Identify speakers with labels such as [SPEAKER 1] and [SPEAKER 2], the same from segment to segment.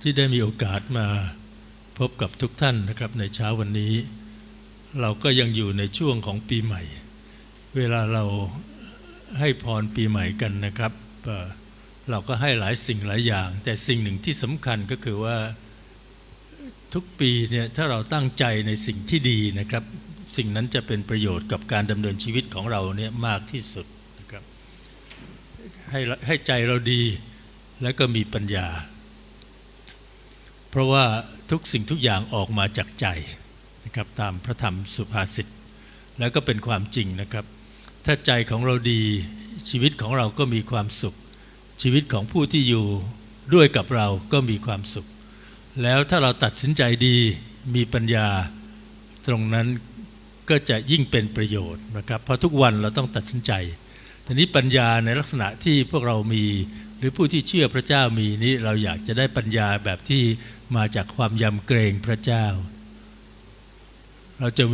[SPEAKER 1] ที่ได้มีโอกาสมาพบกับทุกท่านนะครับในเช้าวันนี้ เราก็ยังอยู่ในช่วงของปีใหม่ เวลาเราให้พรปีใหม่กันนะครับเเราก็ให้หลายสิ่งหลายอย่าง แต่สิ่งหนึ่งที่สำคัญก็คือว่าทุกปีเนี่ยถ้าเราตั้งใจในสิ่งที่ดีนะครับ สิ่งนั้นจะเป็นประโยชน์กับการดำเนินชีวิตของเราเนี่ยมากที่สุดนะครับให้ให้ใจเราดีแล้วก็มีปัญญา เพราะว่าทุกสิ่งทุกอย่างออกมาจากใจนะครับตามพระธรรมสุภาษิตแล้วก็เป็นความจริงนะครับ ถ้าใจของเราดีชีวิตของเราก็มีความสุข ชีวิตของผู้ที่อยู่ด้วยกับเราก็มีความสุข แล้วถ้าเราตัดสินใจดีมีปัญญาตรงนั้นก็จะยิ่งเป็นประโยชน์นะครับ เพราะทุกวันเราต้องตัดสินใจทีนี้ปัญญาในลักษณะที่พวกเรามี หรือผู้ที่เชื่อพระเจ้ามีนี้เราอยากจะได้ปัญญาแบบที่ มาจากความยำเกรงพระเจ้า เราจะ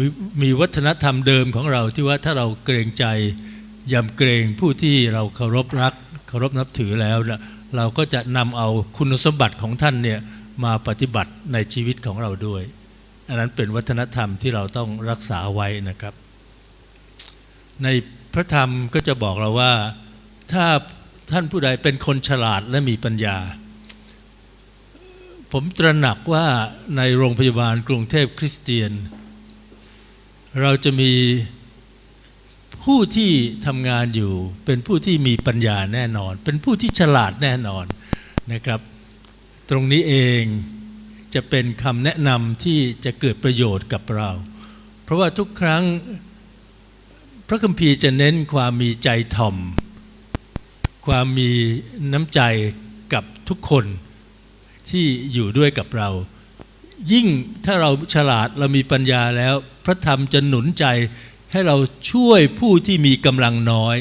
[SPEAKER 1] มีมวัฒนธรรมเดิมของเราที่ว่าถ้าเราเกรงใจยำเกรงผู้ที่เราเคารพรักเคารพนับถือแล้ว เราก็จะนำเอาคุณสมบัติของท่านเนี่ยมาปฏิบัติในชีวิตของเราด้วย อันนั้นเป็นวัฒนธรรมที่เราต้องรักษาไว้นะครับ ในพระธรรมก็จะบอกเราว่าถ้าท่านผู้ใดเป็นคนฉลาดและมีปัญญา ผมตระหนักว่าในโรงพยาบาลกรุงเทพคริสเตียน เราจะมีผู้ที่ทำงานอยู่เป็นผู้ที่มีปัญญาแน่นอน เป็นผู้ที่ฉลาดแน่นอนนะครับ ตรงนี้เองจะเป็นคำแนะนำที่จะเกิดประโยชน์กับเรา เพราะว่าทุกครั้งพระคัมภีร์จะเน้นความมีใจถ่อม ความมีน้ำใจกับทุกคน ที่อยู่ด้วยกับเรา ยิ่งถ้าเราฉลาดเรามีปัญญาแล้ว พระธรรมจะหนุนใจให้เราช่วยผู้ที่มีกำลังน้อย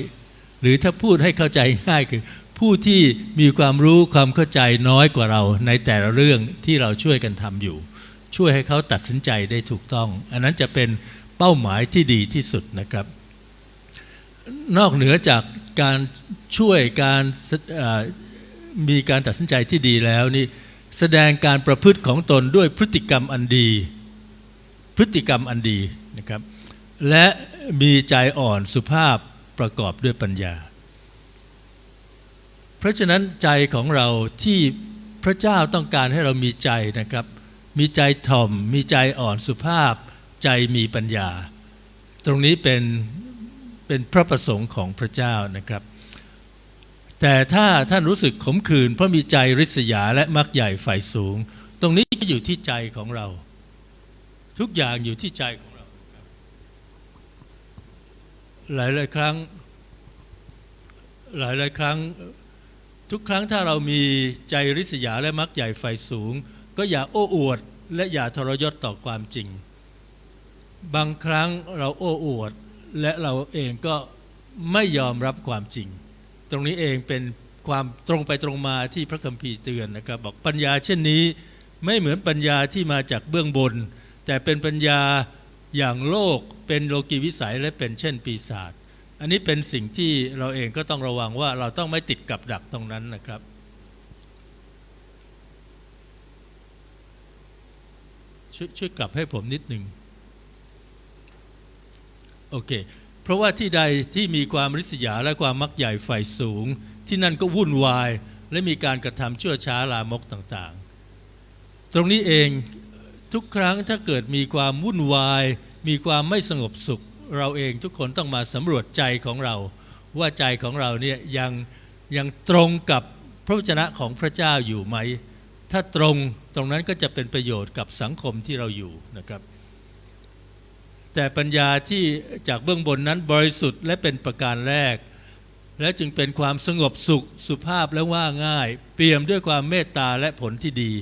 [SPEAKER 1] หรือถ้าพูดให้เข้าใจง่ายคือ ผู้ที่มีความรู้ความเข้าใจน้อยกว่าเราในแต่ละเรื่องที่เราช่วยกันทำอยู่ ช่วยให้เขาตัดสินใจได้ถูกต้อง อันนั้นจะเป็นเป้าหมายที่ดีที่สุดนะครับ นอกเหนือจากการช่วยการมีการตัดสินใจที่ดีแล้วนี่ แสดงการประพฤติของตนด้วยพฤติกรรมอันดี พฤติกรรมอันดีนะครับ และมีใจอ่อนสุภาพประกอบด้วยปัญญา เพราะฉะนั้นใจของเราที่พระเจ้าต้องการให้เรามีใจนะครับ มีใจถ่อม มีใจอ่อนสุภาพ ใจมีปัญญา ตรงนี้เป็นเป็นพระประสงค์ของพระเจ้านะครับ แต่ถ้าท่านรู้สึกขมขื่นเพราะมีใจริษยาและมักใหญ่ฝ่ายสูง ตรงนี้ก็อยู่ที่ใจของเรา ทุกอย่างอยู่ที่ใจของเรา หลายหลายครั้ง หลายหลายครั้ง ทุกครั้งถ้าเรามีใจริษยาและมักใหญ่ฝ่ายสูง ก็อย่าโอ้อวด และอย่าทรยศต่อความจริง บางครั้งเราโอ้อวด และเราเองก็ไม่ยอมรับความจริง ตรงนี้เองเป็นความตรงไปตรงมาที่พระคัมภีร์เตือนนะครับ บอกปัญญาเช่นนี้ไม่เหมือนปัญญาที่มาจากเบื้องบน แต่เป็นปัญญาอย่างโลกเป็นโลกีวิสัยและเป็นเช่นปีศาจอันนี้เป็นสิ่งที่เราเองก็ต้องระวังว่าเราต้องไม่ติดกับดักตรงนั้นนะครับช่วยช่วยกลับให้ผมนิดหนึ่งโอเค ราะว่าที่ใดที่มีความริษยาและความมักใหญ่ฝ่ายสูง ที่นั่นก็วุ่นวาย และมีการกระทำชั่วช้าลามกต่างๆ ตรงนี้เองทุกครั้งถ้าเกิดมีความวุ่นวาย มีความไม่สงบสุข เราเองทุกคนต้องมาสำรวจใจของเรา ว่าใจของเราเนี่ยยังยังตรงกับพระวจนะของพระเจ้าอยู่ไหม ถ้าตรงตรงนั้นก็จะเป็นประโยชน์กับสังคมที่เราอยู่นะครับ แต่ปัญญาที่จากเบื้องบนนั้นบริสุทธิ์และเป็นประการแรก และจึงเป็นความสงบสุขสุภาพและว่าง่าย เปี่ยมด้วยความเมตตาและผลที่ดี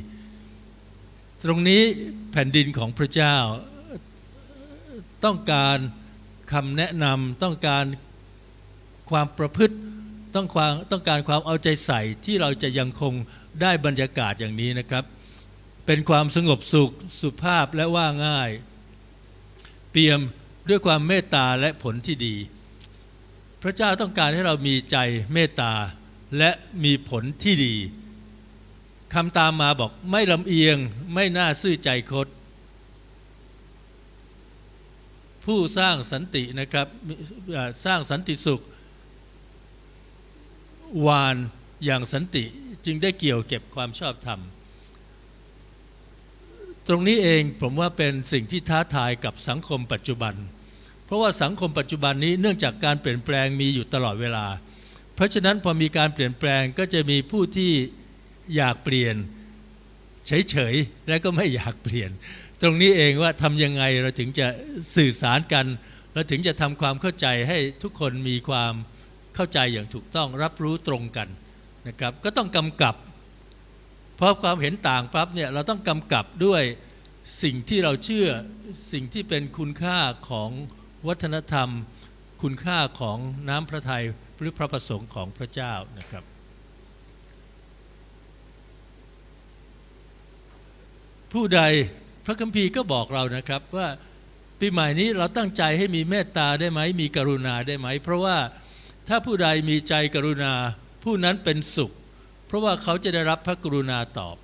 [SPEAKER 1] ตรงนี้แผ่นดินของพระเจ้า ต้องการคำแนะนำต้องการความประพฤติต้องความต้องการความเอาใจใส่ที่เราจะยังคงได้บรรยากาศอย่างนี้นะครับ เป็นความสงบสุขสุภาพและว่าง่าย เปี่ยมด้วยความเมตตาและผลที่ดี พระเจ้าต้องการให้เรามีใจเมตตาและมีผลที่ดีคำตามมาบอกไม่ลำเอียงไม่น่าซื่อใจคดผู้สร้างสันตินะครับสร้างสันติสุข วานอย่างสันติจึงได้เกี่ยวเก็บความชอบธรรม ตรงนี้เองผมว่าเป็นสิ่งที่ท้าทายกับสังคมปัจจุบัน เพราะว่าสังคมปัจจุบันนี้เนื่องจากการเปลี่ยนแปลงมีอยู่ตลอดเวลา เพราะฉะนั้นพอมีการเปลี่ยนแปลงก็จะมีผู้ที่อยากเปลี่ยนเฉยๆ และก็ไม่อยากเปลี่ยน ตรงนี้เองว่าทำยังไงเราถึงจะสื่อสารกัน เราถึงจะทำความเข้าใจให้ทุกคนมีความเข้าใจอย่างถูกต้องรับรู้ตรงกันนะครับก็ต้องกำกับ เพราะความเห็นต่างปั๊บเนี่ยเราต้องกำกับด้วยสิ่งที่เราเชื่อสิ่งที่เป็นคุณค่าของวัฒนธรรม คุณค่าของน้ำพระทัยหรือพระประสงค์ของพระเจ้านะครับ ผู้ใดพระคัมภีร์ก็บอกเรานะครับว่าปีใหม่นี้เราตั้งใจให้มีเมตตาได้ไหมมีกรุณาได้ไหม เพราะว่าถ้าผู้ใดมีใจกรุณาผู้นั้นเป็นสุข เพราะว่าเขาจะได้รับพระกรุณาตอบ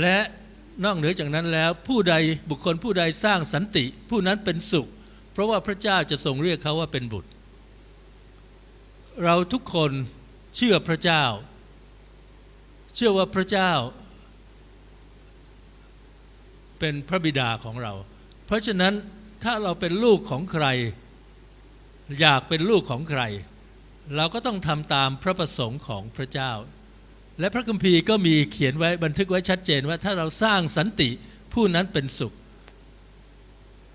[SPEAKER 1] และนอกเหนือจากนั้นแล้วผู้ใดบุคคลผู้ใดสร้างสันติ ผู้นั้นเป็นสุข เพราะว่าพระเจ้าจะทรงเรียกเขาว่าเป็นบุตร เราทุกคนเชื่อพระเจ้า เชื่อว่าพระเจ้า เป็นพระบิดาของเรา เพราะฉะนั้นถ้าเราเป็นลูกของใคร อยากเป็นลูกของใคร เราก็ต้องทำตามพระประสงค์ของพระเจ้า และพระคัมภีร์ก็มีเขียนไว้บันทึกไว้ชัดเจนว่าถ้าเราสร้างสันติผู้นั้นเป็นสุข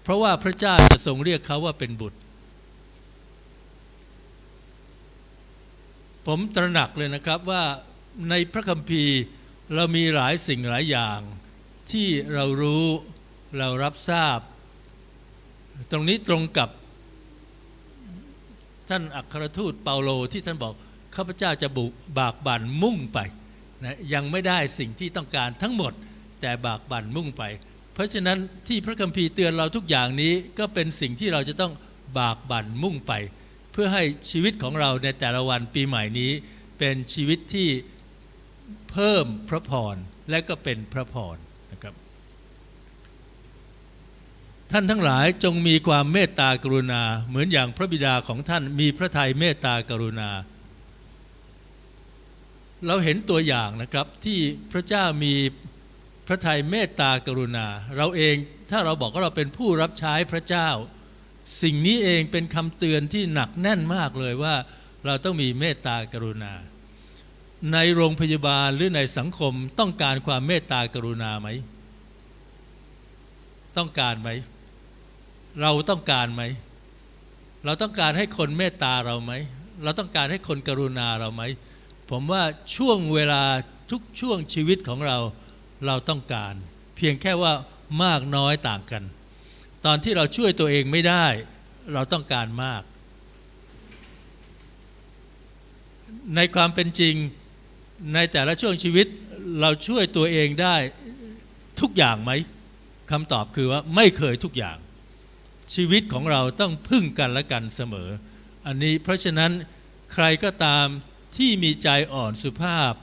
[SPEAKER 1] เพราะว่าพระเจ้าจะทรงเรียกเขาว่าเป็นบุตร ผมตระหนักเลยนะครับว่าในพระคัมภีร์เรามีหลายสิ่งหลายอย่าง ที่เรารู้เรารับทราบ ตรงนี้ตรงกับ ท่านอัครทูตเปาโลที่ท่านบอกข้าพเจ้าจะบุกบากบั่นมุ่งไปนะยังไม่ได้สิ่งที่ต้องการทั้งหมดแต่บากบั่นมุ่งไป เพราะฉะนั้นที่พระคัมภีร์เตือนเราทุกอย่างนี้ก็เป็นสิ่งที่เราจะต้องบากบั่นมุ่งไป เพื่อให้ชีวิตของเราในแต่ละวันปีใหม่นี้ เป็นชีวิตที่เพิ่มพระพรและก็เป็นพระพรนะครับ ท่านทั้งหลายจงมีความเมตตากรุณา เหมือนอย่างพระบิดาของท่านมีพระทัยเมตตากรุณา เราเห็นตัวอย่างนะครับที่พระเจ้ามีพระทัยเมตตากรุณา เราเองถ้าเราบอกว่าเราเป็นผู้รับใช้พระเจ้า สิ่งนี้เองเป็นคำเตือนที่หนักแน่นมากเลยว่า เราต้องมีเมตตากรุณา ในโรงพยาบาลหรือในสังคมต้องการความเมตตากรุณาไหม ต้องการไหม เราต้องการไหม เราต้องการให้คนเมตตาเราไหม เราต้องการให้คนกรุณาเราไหม ผมว่าช่วงเวลาทุกช่วงชีวิตของเราเราต้องการ เพียงแค่ว่ามากน้อยต่างกัน ตอนที่เราช่วยตัวเองไม่ได้ เราต้องการมาก ในความเป็นจริงในแต่ละช่วงชีวิตเราช่วยตัวเองได้ทุกอย่างไหมคำตอบคือว่าไม่เคยทุกอย่าง ชีวิตของเราต้องพึ่งกันและกันเสมอ อันนี้เพราะฉะนั้นใครก็ตามที่มีใจอ่อนสุภาพ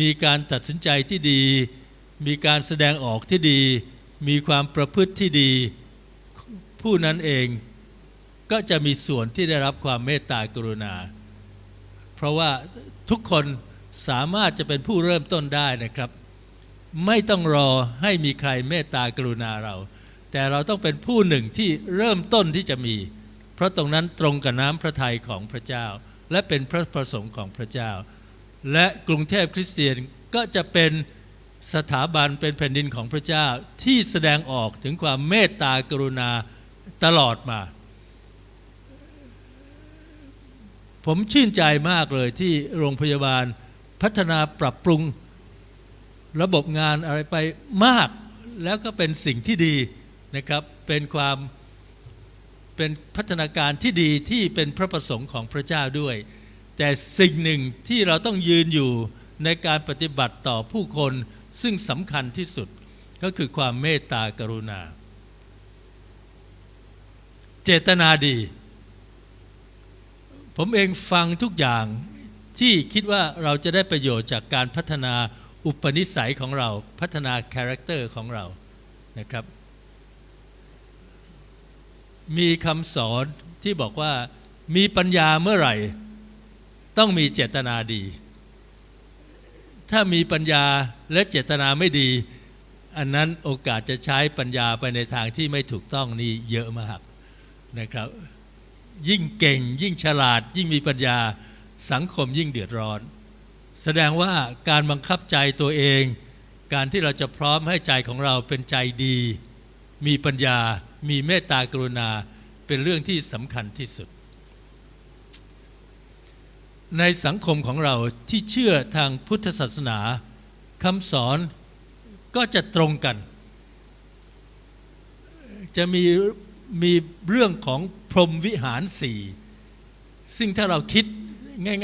[SPEAKER 1] มีการตัดสินใจที่ดี มีการแสดงออกที่ดี มีความประพฤติที่ดี ผู้นั้นเองก็จะมีส่วนที่ได้รับความเมตตากรุณา เพราะว่าทุกคนสามารถจะเป็นผู้เริ่มต้นได้นะครับ ไม่ต้องรอให้มีใครเมตตากรุณาเรา แต่เราต้องเป็นผู้หนึ่งที่เริ่มต้นที่จะมี เพราะตรงนั้นตรงกับน้ำพระทัยของพระเจ้า และเป็นพระประสงค์ของพระเจ้า และกรุงเทพคริสเตียนก็จะเป็นสถาบันเป็นแผ่นดินของพระเจ้าที่แสดงออกถึงความเมตตากรุณาตลอดมา ผมชื่นใจมากเลยที่โรงพยาบาลพัฒนาปรับปรุงระบบงานอะไรไปมาก แล้วก็เป็นสิ่งที่ดี นะครับเป็นความเป็นพัฒนาการที่ดีที่เป็นพระประสงค์ของพระเจ้าด้วย แต่สิ่งหนึ่งที่เราต้องยืนอยู่ในการปฏิบัติต่อผู้คนซึ่งสำคัญที่สุดก็คือความเมตตากรุณา เจตนาดี ผมเองฟังทุกอย่างที่คิดว่าเราจะได้ประโยชน์จากการพัฒนาอุปนิสัยของเราพัฒนาคาแรคเตอร์ของเรานะครับ มีคำสอนที่บอกว่ามีปัญญาเมื่อไหร่ ต้องมีเจตนาดี ถ้ามีปัญญาและเจตนาไม่ดี อันนั้นโอกาสจะใช้ปัญญาไปในทางที่ไม่ถูกต้องนี่เยอะมากนะครับ ยิ่งเก่งยิ่งฉลาด ยิ่งมีปัญญาสังคมยิ่งเดือดร้อน แสดงว่าการบังคับใจตัวเอง การที่เราจะพร้อมให้ใจของเราเป็นใจดี มีปัญญา มีเมตตากรุณาเป็นเรื่องที่สำคัญที่สุด ในสังคมของเราที่เชื่อทางพุทธศาสนาคำสอนก็จะตรงกัน จะมีมีเรื่องของพรหมวิหารสี่ซึ่งถ้าเราคิด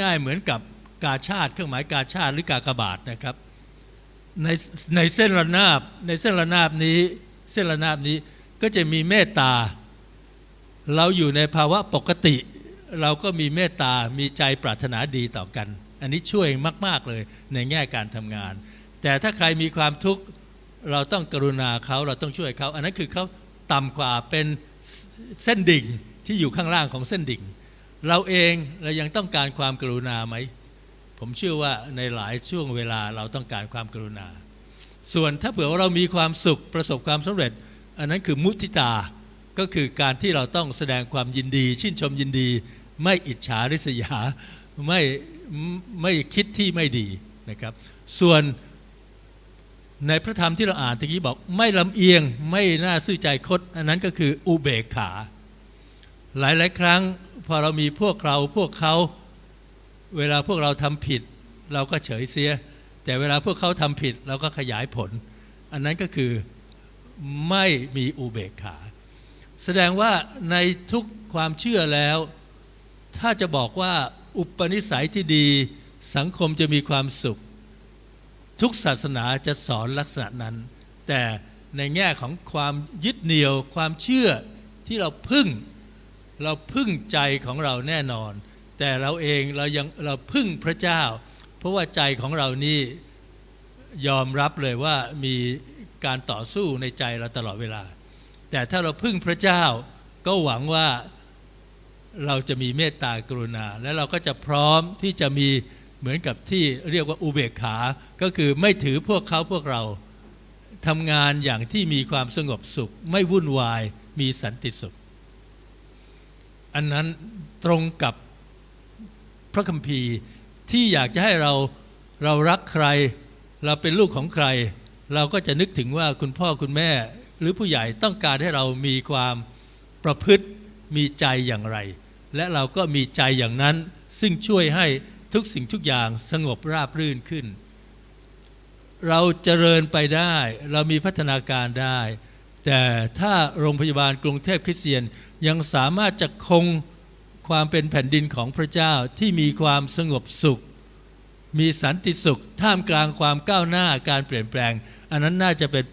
[SPEAKER 1] ง่ายๆเหมือนกับกาชาติ เครื่องหมายกาชาติหรือกากบาทนะครับ ในในเส้นระนาบในเส้นระนาบนี้ เส้นระนาบนี้ก็จะมีเมตตา เราอยู่ในภาวะปกติ เราก็มีเมตตา มีใจปรารถนาดีต่อกัน อันนี้ช่วยมาก ๆ เลยในแง่การทำงาน แต่ถ้าใครมีความทุกข์เราต้องกรุณาเขาเราต้องช่วยเขา อันนั้นคือเขาต่ำกว่าเป็นเส้นดิ่งที่อยู่ข้างล่างของเส้นดิ่ง เราเองเรายังต้องการความกรุณาไหม ผมเชื่อว่าในหลายช่วงเวลาเราต้องการความกรุณา ส่วนถ้าเผื่อว่าเรามีความสุขประสบความสำเร็จ อันนั้นคือมุทิตาก็คือการที่เราต้องแสดงความยินดี ชื่นชมยินดี ไม่อิจฉาริษยาไม่ไม่คิดที่ไม่ดีนะครับ ส่วนในพระธรรมที่เราอ่านตะกี้บอกไม่ลำเอียงไม่น่าซื่อใจคด อันนั้นก็คืออุเบกขา หลายๆ ครั้งพอเรามีพวกเราพวกเขา เวลาพวกเราทำผิด เราก็เฉยเสีย แต่เวลาพวกเขาทำผิดเราก็ขยายผล อันนั้นก็คือไม่มีอุเบกขา แสดงว่าในทุกความเชื่อแล้ว ถ้าจะบอกว่าอุปนิสัยที่ดีสังคมจะมีความสุข ทุกศาสนาจะสอนลักษณะนั้น แต่ในแง่ของความยึดเหนี่ยว ความเชื่อที่เราพึ่ง เราพึ่งใจของเราแน่นอน แต่เราเองเรายังเราพึ่งพระเจ้า ราะว่าใจของเรานี่ยอมรับเลยว่ามีการต่อสู้ในใจเราตลอดเวลา แต่ถ้าเราพึ่งพระเจ้าก็หวังว่าเราจะมีเมตตากรุณา และเราก็จะพร้อมที่จะมีเหมือนกับที่เรียกว่าอุเบกขา ก็คือไม่ถือพวกเขาพวกเราทำงานอย่างที่มีความสงบสุข ไม่วุ่นวายมีสันติสุข อันนั้นตรงกับพระคัมภีร์ ที่อยากจะให้เราเรารักใคร เราเป็นลูกของใคร เราก็จะนึกถึงว่าคุณพ่อคุณแม่ หรือผู้ใหญ่ต้องการให้เรามีความประพฤติมีใจอย่างไร และเราก็มีใจอย่างนั้น ซึ่งช่วยให้ทุกสิ่งทุกอย่างสงบราบรื่นขึ้น เราเจริญไปได้ เรามีพัฒนาการได้ แต่ถ้าโรงพยาบาลกรุงเทพคริสเตียนยังสามารถจะคง ความเป็นแผ่นดินของพระเจ้าที่มีความสงบสุข มีสันติสุข ท่ามกลางความก้าวหน้าการเปลี่ยนแปลง อันนั้นน่าจะเป็น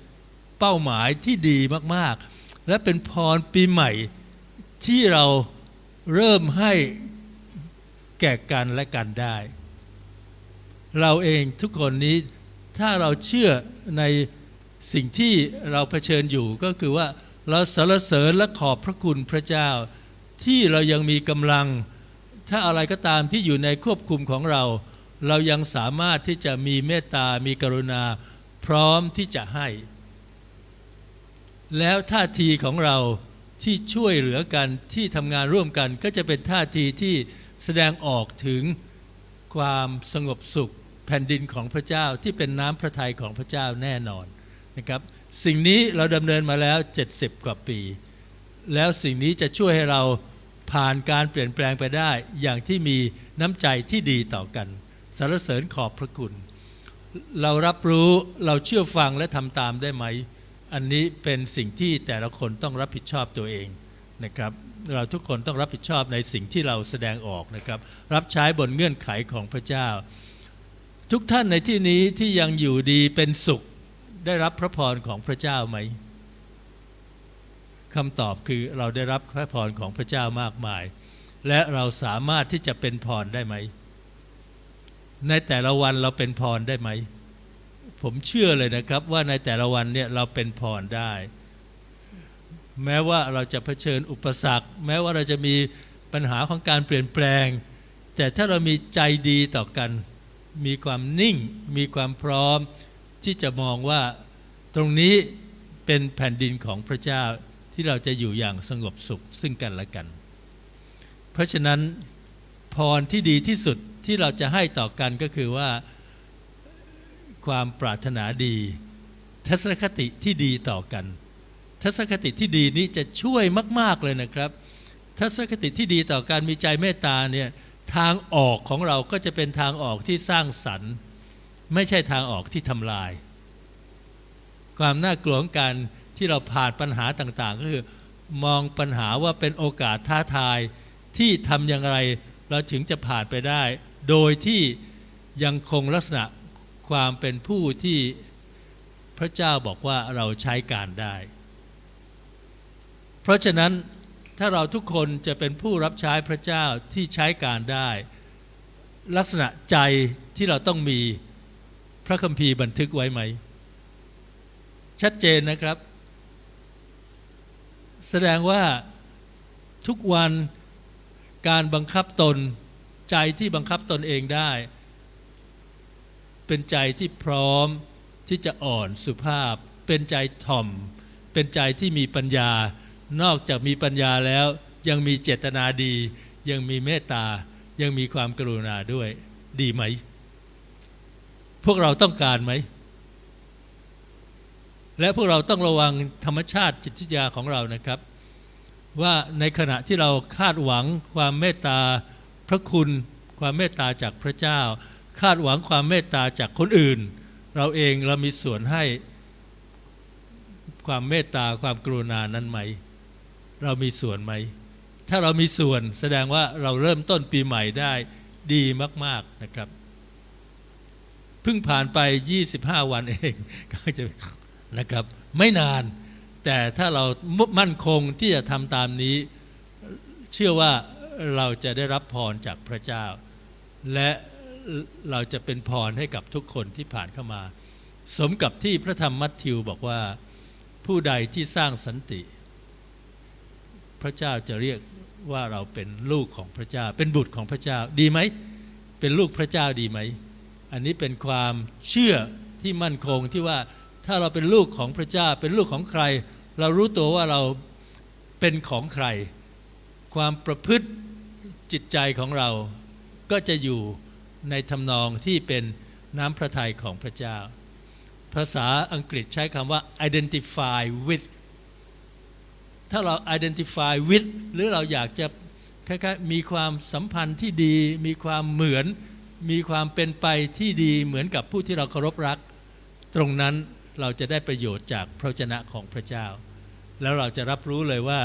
[SPEAKER 1] เป้าหมายที่ดีมากๆ และเป็นพรปีใหม่ที่เราเริ่มให้แก่กันและกันได้ เราเองทุกคนนี้ถ้าเราเชื่อในสิ่งที่เราเผชิญอยู่ก็คือว่าเราสรรเสริญและขอบพระคุณพระเจ้า ที่เรายังมีกำลัง ถ้าอะไรก็ตามที่อยู่ในควบคุมของเรา เรายังสามารถที่จะมีเมตตา มีกรุณา พร้อมที่จะให้ แล้วท่าทีของเราที่ช่วยเหลือกันที่ทำงานร่วมกัน ก็จะเป็นท่าทีที่แสดงออกถึงความสงบสุขแผ่นดินของพระเจ้าที่เป็นน้ำพระทัยของพระเจ้าแน่นอนนะครับสิ่งนี้เราดำเนินมาแล้ว 70 กว่าปี แล้วสิ่งนี้จะช่วยให้เรา ผ่านการเปลี่ยนแปลงไปได้อย่างที่มีน้ำใจที่ดีต่อกันสรรเสริญขอบพระคุณ เรารับรู้เราเชื่อฟังและทำตามได้ไหม อันนี้เป็นสิ่งที่แต่ละคนต้องรับผิดชอบตัวเองนะครับเราทุกคนต้องรับผิดชอบในสิ่งที่เราแสดงออกนะครับ รับใช้บนเงื่อนไขของพระเจ้า ทุกท่านในที่นี้ที่ยังอยู่ดีเป็นสุขได้รับพระพรของพระเจ้าไหม คำตอบคือเราได้รับพระพรของพระเจ้ามากมาย และเราสามารถที่จะเป็นพรได้ไหม ในแต่ละวันเราเป็นพรได้ไหม ผมเชื่อเลยนะครับว่าในแต่ละวันเนี่ยเราเป็นพรได้ แม้ว่าเราจะเผชิญอุปสรรค แม้ว่าเราจะมีปัญหาของการเปลี่ยนแปลง แต่ถ้าเรามีใจดีต่อกัน มีความนิ่ง มีความพร้อม ที่จะมองว่าตรงนี้เป็นแผ่นดินของพระเจ้า ที่เราจะอยู่อย่างสงบสุขซึ่งกันและกัน เพราะฉะนั้นพรที่ดีที่สุดที่เราจะให้ต่อกันก็คือว่าความปรารถนาดี ทัศนคติที่ดีต่อกัน ทัศนคติที่ดีนี้จะช่วยมาก ๆ เลยนะครับ ทัศนคติที่ดีต่อการมีใจเมตตาเนี่ยทางออกของเราก็จะเป็นทางออกที่สร้างสรรค์ ไม่ใช่ทางออกที่ทำลาย ความน่ากลัวของการ ที่เราผ่านปัญหาต่างๆ ก็คือ มองปัญหาว่าเป็นโอกาสท้าทายที่ทำอย่างไรเราถึงจะผ่านไปได้ โดยที่ยังคงลักษณะความเป็นผู้ที่พระเจ้าบอกว่าเราใช้การได้ เพราะฉะนั้นถ้าเราทุกคนจะเป็นผู้รับใช้พระเจ้าที่ใช้การได้ ลักษณะใจที่เราต้องมีพระคัมภีร์บันทึกไว้ไหม ชัดเจนนะครับ แสดงว่าทุกวันการบังคับตนใจที่บังคับตนเองได้ เป็นใจที่พร้อมที่จะอ่อนสุภาพ เป็นใจถ่อม เป็นใจที่มีปัญญา นอกจากมีปัญญาแล้ว ยังมีเจตนาดี ยังมีเมตตา ยังมีความกรุณาด้วย ดีไหม พวกเราต้องการไหม และพวกเราต้องระวังธรรมชาติจิตวิทยาของเรานะครับ ว่าในขณะที่เราคาดหวังความเมตตาพระคุณ ความเมตตาจากพระเจ้า คาดหวังความเมตตาจากคนอื่น เราเองเรามีส่วนให้ความเมตตาความกรุณานั้นไหม เรามีส่วนไหม ถ้าเรามีส่วนแสดงว่าเราเริ่มต้นปีใหม่ได้ดีมาก ๆนะครับ เพิ่งผ่านไป 25 วันเองก็จะ นะครับ ไม่นานแต่ถ้าเรามั่นคงที่จะทำตามนี้ เชื่อว่าเราจะได้รับพรจากพระเจ้า และเราจะเป็นพรให้กับทุกคนที่ผ่านเข้ามา สมกับที่พระธรรมมัทธิวบอกว่าผู้ใดที่สร้างสันติ พระเจ้าจะเรียกว่าเราเป็นลูกของพระเจ้า เป็นบุตรของพระเจ้าดีไหม เป็นลูกพระเจ้าดีไหม อันนี้เป็นความเชื่อที่มั่นคงที่ว่า ถ้าเราเป็นลูกของพระเจ้าเป็นลูกของใคร เรารู้ตัวว่าเราเป็นของใคร ความประพฤติจิตใจของเราก็จะอยู่ในทำนองที่เป็นน้ำพระทัยของพระเจ้า ภาษาอังกฤษใช้คำว่า identify with ถ้าเรา identify with หรือเราอยากจะคล้ายๆมีความสัมพันธ์ที่ดี มีความเหมือน มีความเป็นไปที่ดีเหมือนกับผู้ที่เราเคารพรัก ตรงนั้น เราจะได้ประโยชน์จากพระเจนะของพระเจ้า แล้วเราจะรับรู้เลยว่า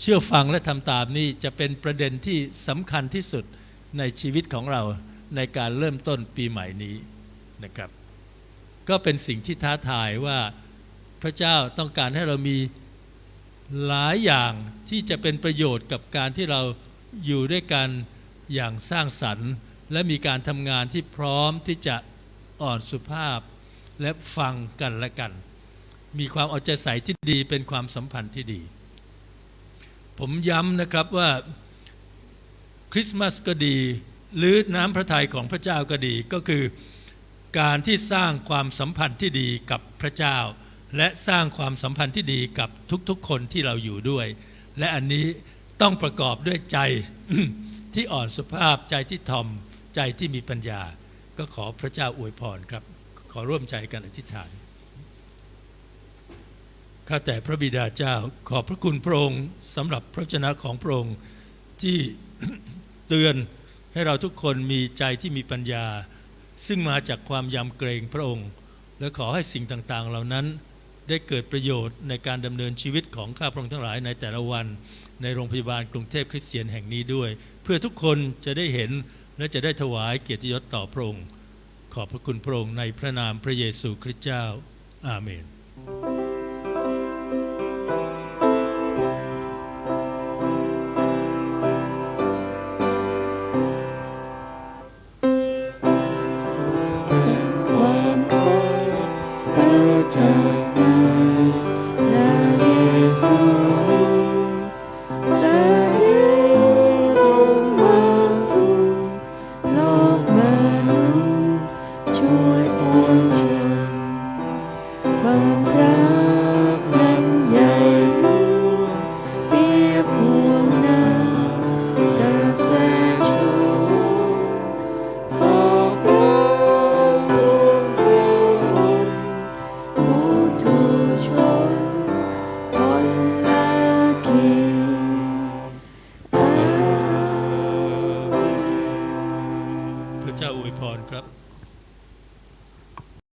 [SPEAKER 1] เชื่อฟังและทำตามนี่จะเป็นประเด็นที่สำคัญที่สุดในชีวิตของเราในการเริ่มต้นปีใหม่นี้นะครับ ก็เป็นสิ่งที่ท้าทายว่าพระเจ้าต้องการให้เรามีหลายอย่างที่จะเป็นประโยชน์กับการที่เราอยู่ด้วยกันอย่างสร้างสรรค์ และมีการทำงานที่พร้อมที่จะอ่อนสุภาพ และฟังกันและกัน มีความเอาใจใส่ที่ดีเป็นความสัมพันธ์ที่ดี ผมย้ำนะครับว่าคริสต์มาสก็ดี หรือน้ำพระทัยของพระเจ้าก็ดีก็คือการที่สร้างความสัมพันธ์ที่ดีกับพระเจ้า และสร้างความสัมพันธ์ที่ดีกับทุกๆ คนที่เราอยู่ด้วย และอันนี้ต้องประกอบด้วยใจที่อ่อนสุภาพใจที่ทอมใจที่มีปัญญา ก็ขอพระเจ้าอวยพรครับ ขอร่วมใจกันอธิษฐาน ข้าแต่พระบิดาเจ้าขอบพระคุณพระองค์สำหรับพระชนะของพระองค์ที่เตือนให้เราทุกคนมีใจที่มีปัญญา ซึ่งมาจากความยำเกรงพระองค์ และขอให้สิ่งต่างๆ เหล่านั้นได้เกิดประโยชน์ในการดำเนินชีวิตของข้าพระองค์ทั้งหลายในแต่ละวัน ในโรงพยาบาลกรุงเทพคริสเตียนแห่งนี้ด้วย เพื่อทุกคนจะได้เห็นและจะได้ถวายเกียรติยศต่อพระองค์ ขอบพระคุณพระองค์ในพระนามพระเยซูคริสต์เจ้า อาเมน